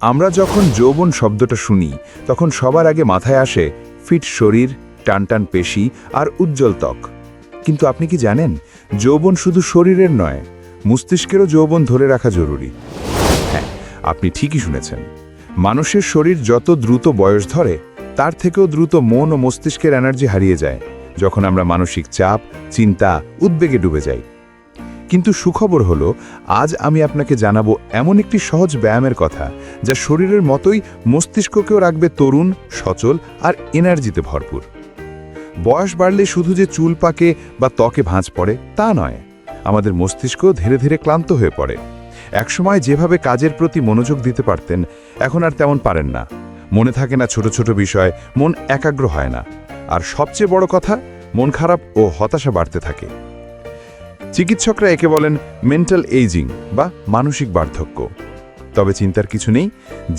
আমরা যখন যৌবন শব্দটা শুনি, তখন সবার আগে মাথায় আসে ফিট শরীর, টানটান পেশি আর উজ্জ্বল ত্বক। কিন্তু আপনি কি জানেন, যৌবন শুধু শরীরের নয়, মস্তিষ্কেরও যৌবন ধরে রাখা জরুরি। হ্যাঁ আপনি ঠিকই শুনেছেন। মানুষের শরীর যত দ্রুত বয়স ধরে, তার থেকেও দ্রুত মন ও মস্তিষ্কের এনার্জি হারিয়ে যায়, যখন আমরা মানসিক চাপ, চিন্তা, উদ্বেগে ডুবে যাই। কিন্তু সুখবর হলো, আজ আমি আপনাকে জানাব এমন একটি সহজ ব্যায়ামের কথা, যা শরীরের মতোই মস্তিষ্ককেও রাখবে তরুণ, সচল আর এনার্জিতে ভরপুর। বয়স বাড়লে শুধু যে চুল পাকে বা ত্বকে ভাঁজ পড়ে, তা নয়, আমাদের মস্তিষ্ক ধীরে ধীরে ক্লান্ত হয়ে পড়ে। একসময় যেভাবে কাজের প্রতি মনোযোগ দিতে পারতেন, এখন আর তেমন পারেন না। মনে থাকে না ছোট ছোট বিষয়, মন একাগ্র হয় না। আর সবচেয়ে বড় কথা, মন খারাপ ও হতাশা বাড়তে থাকে। চিকিৎসকরা একে বলেন মেন্টাল এইজিং বা মানসিক বার্ধক্য। তবে চিন্তার কিছু নেই,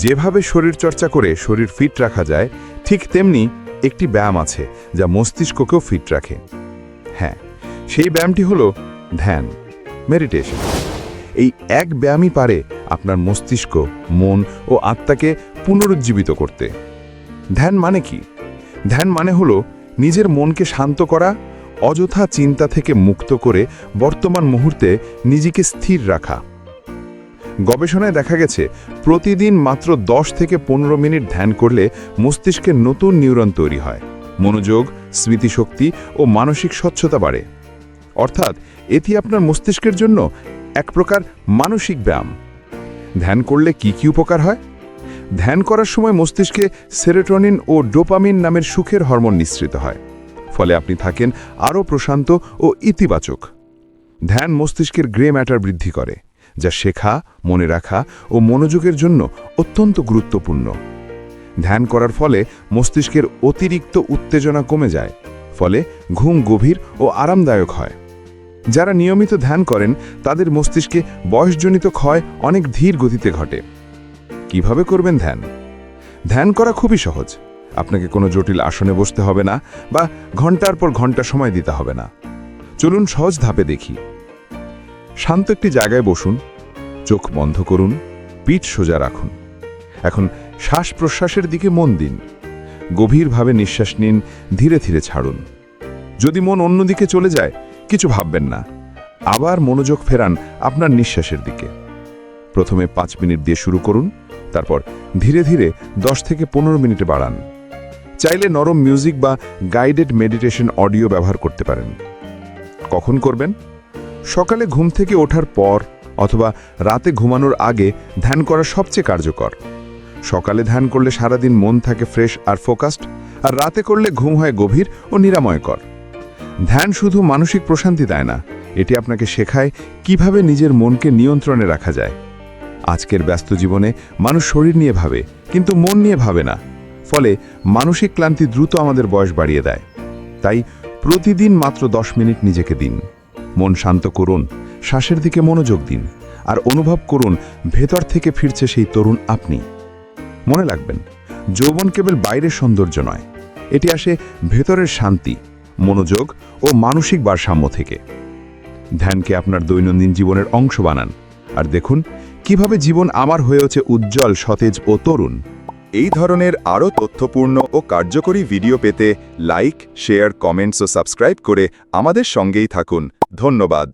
যেভাবে শরীর চর্চা করে শরীর ফিট রাখা যায়, ঠিক তেমনি একটি ব্যায়াম আছে যা মস্তিষ্ককেও ফিট রাখে। হ্যাঁ সেই ব্যায়ামটি হলো ধ্যান, মেডিটেশন। এই এক ব্যায়ামই পারে আপনার মস্তিষ্ক, মন ও আত্মাকে পুনরুজ্জীবিত করতে। ধ্যান মানে কি? ধ্যান মানে হলো নিজের মনকে শান্ত করা অযথা চিন্তা থেকে মুক্ত করে বর্তমান মুহূর্তে নিজেকে স্থির রাখা। গবেষণায় দেখা গেছে, প্রতিদিন মাত্র 10 থেকে পনেরো মিনিট ধ্যান করলে মস্তিষ্কের নতুন নিউরন তৈরি হয়। মনোযোগ, স্মৃতিশক্তি ও মানসিক স্বচ্ছতা বাড়ে। অর্থাৎ, এটি আপনার মস্তিষ্কের জন্য এক প্রকার মানসিক ব্যায়াম। ধ্যান করলে কি কি উপকার হয়? ধ্যান করার সময় মস্তিষ্কে সেরেটনিন ও ডোপামিন নামের সুখের হরমোন নিঃসৃত হয়। ফলে আপনি থাকেন আরও প্রশান্ত ও ইতিবাচক। ধ্যান মস্তিষ্কের গ্রে ম্যাটার বৃদ্ধি করে, যা শেখা, মনে রাখা ও মনোযোগের জন্য অত্যন্ত গুরুত্বপূর্ণ। ধ্যান করার ফলে মস্তিষ্কের অতিরিক্ত উত্তেজনা কমে যায়, ফলে ঘুম গভীর ও আরামদায়ক হয়। যারা নিয়মিত ধ্যান করেন, তাদের মস্তিষ্কে বয়সজনিত ক্ষয় অনেক ধীর গতিতে ঘটে। কীভাবে করবেন ধ্যান? ধ্যান করা খুবই সহজ। আপনাকে কোনো জটিল আসনে বসতে হবে না বা ঘণ্টার পর ঘণ্টা সময় দিতে হবে না। চলুন সহজ ধাপে দেখি। শান্ত একটি জায়গায় বসুন, চোখ বন্ধ করুন, পিঠ সোজা রাখুন। এখন শ্বাস প্রশ্বাসের দিকে মন দিন। গভীরভাবে নিঃশ্বাস নিন, ধীরে ধীরে ছাড়ুন। যদি মন অন্যদিকে চলে যায়, কিছু ভাববেন না। আবার মনোযোগ ফেরান আপনার নিঃশ্বাসের দিকে। প্রথমে পাঁচ মিনিট দিয়ে শুরু করুন, তারপর ধীরে ধীরে দশ থেকে পনেরো মিনিটে বাড়ান। চাইলে নরম মিউজিক বা গাইডেড মেডিটেশন অডিও ব্যবহার করতে পারেন। কখন করবেন? সকালে ঘুম থেকে ওঠার পর অথবা রাতে ঘুমানোর আগে ধ্যান করা সবচেয়ে কার্যকর। সকালে ধ্যান করলে সারাদিন মন থাকে ফ্রেশ আর ফোকাসড, আর রাতে করলে ঘুম হয় গভীর ও নিরাময়কর। ধ্যান শুধু মানসিক প্রশান্তি দেয় না, এটি আপনাকে শেখায় কীভাবে নিজের মনকে নিয়ন্ত্রণে রাখা যায়। আজকের ব্যস্ত জীবনে মানুষ শরীর নিয়ে ভাবে, কিন্তু মন নিয়ে ভাবে না। ফলে মানসিক ক্লান্তি দ্রুত আমাদের বয়স বাড়িয়ে দেয়। তাই প্রতিদিন মাত্র দশ মিনিট নিজেকে দিন। মন শান্ত করুন, শ্বাসের দিকে মনোযোগ দিন, আর অনুভব করুন ভেতর থেকে ফিরছে সেই তরুণ আপনি। মনে রাখবেন, যৌবন কেবল বাইরের সৌন্দর্য নয়, এটি আসে ভেতরের শান্তি, মনোযোগ ও মানসিক ভারসাম্য থেকে। ধ্যানকে আপনার দৈনন্দিন জীবনের অংশ বানান, আর দেখুন কীভাবে জীবন আমার হয়েছে উজ্জ্বল, সতেজ ও তরুণ। এই ধরনের আরও তথ্যপূর্ণ ও কার্যকরী ভিডিও পেতে লাইক, শেয়ার, কমেন্টস ও সাবস্ক্রাইব করে আমাদের সঙ্গেই থাকুন। ধন্যবাদ।